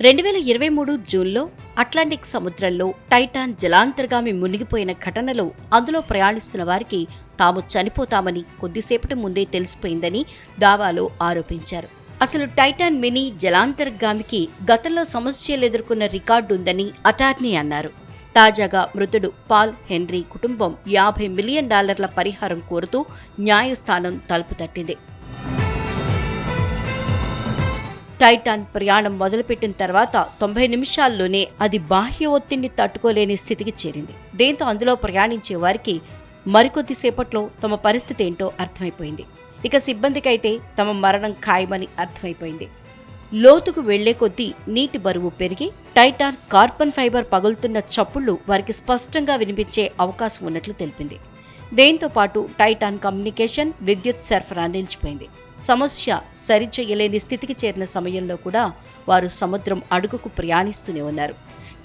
రెండు వేల ఇరవై మూడు జూన్లో అట్లాంటిక్ సముద్రంలో టైటాన్ జలాంతర్గామి మునిగిపోయిన ఘటనలో అందులో ప్రయాణిస్తున్న వారికి తాము చనిపోతామని కొద్దిసేపటి ముందే తెలిసిపోయిందని దావాలో ఆరోపించారు. అసలు టైటాన్ మినీ జలాంతర్గామికి గతంలో సమస్యలు ఎదుర్కొన్న రికార్డు ఉందని అటార్నీ అన్నారు. తాజాగా మృతుడు పాల్ హెన్రీ కుటుంబం యాభై మిలియన్ డాలర్ల పరిహారం కోరుతూ న్యాయస్థానం తలుపు తట్టింది. టైటాన్ ప్రయాణం మొదలుపెట్టిన తర్వాత తొంభై నిమిషాల్లోనే అది బాహ్య ఒత్తిడిని తట్టుకోలేని స్థితికి చేరింది. దీంతో అందులో ప్రయాణించే వారికి మరికొద్దిసేపట్లో తమ పరిస్థితి ఏంటో అర్థమైపోయింది. ఇక సిబ్బందికైతే తమ మరణం ఖాయమని అర్థమైపోయింది. లోతుకు వెళ్ళే కొద్దీ నీటి బరువు పెరిగి టైటాన్ కార్బన్ ఫైబర్ పగులుతున్న చప్పుళ్ళు వారికి స్పష్టంగా వినిపించే అవకాశం ఉన్నట్లు తెలిపింది. దీంతో పాటు టైటాన్ కమ్యూనికేషన్ విద్యుత్ సరఫరా నిలిచిపోయింది. సమస్య సరిచేయలేని స్థితికి చేరిన సమయంలో కూడా వారు సముద్రం అడుగుకు ప్రయాణిస్తూనే ఉన్నారు.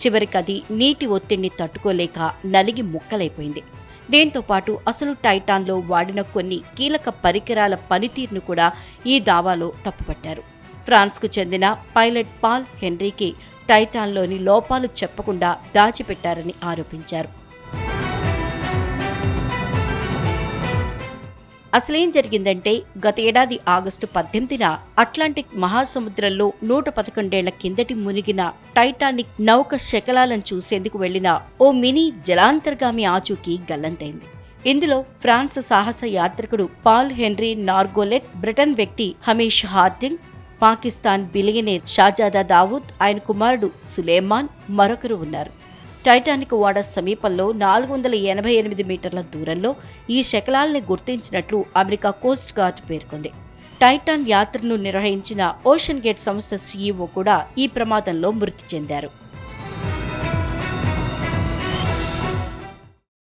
చివరికి అది నీటి ఒత్తిడిని తట్టుకోలేక నలిగి ముక్కలైపోయింది. దీంతో పాటు అసలు టైటాన్లో వాడిన కొన్ని కీలక పరికరాల పనితీరును కూడా ఈ దావాలో తప్పుపట్టారు. ఫ్రాన్స్కు చెందిన పైలట్ పాల్ హెన్రీకి టైటాన్లోని లోపాలు చెప్పకుండా దాచిపెట్టారని ఆరోపించారు. అసలేం జరిగిందంటే గత ఏడాది ఆగస్టు పద్దెనిమిదిన అట్లాంటిక్ మహాసముద్రంలో నూట పదకొండేళ్ళ కిందటి మునిగిన టైటానిక్ నౌక శకలాలను చూసేందుకు వెళ్ళిన ఓ మినీ జలాంతర్గామి ఆచూకీ గల్లంతైంది. ఇందులో ఫ్రాన్స్ సాహస యాత్రికుడు పాల్ హెన్రీ నార్గోలెట్ బ్రిటన్ వ్యక్తి Hamish Harding Pakistan billionaire Shahzada Dawood ఆయన కుమారుడు సులేమాన్ మరొకరు ఉన్నారు. టైటానిక్ ఓడ సమీపంలో నాలుగు వందల ఎనభై ఎనిమిది మీటర్ల దూరంలో ఈ శకలాల్ని గుర్తించినట్లు అమెరికా కోస్ట్ గార్డ్ పేర్కొంది. టైటాన్ యాత్రను నిర్వహించిన ఓషన్ గేట్ సంస్థ సీఈఓ కూడా ఈ ప్రమాదంలో మృతి చెందారు.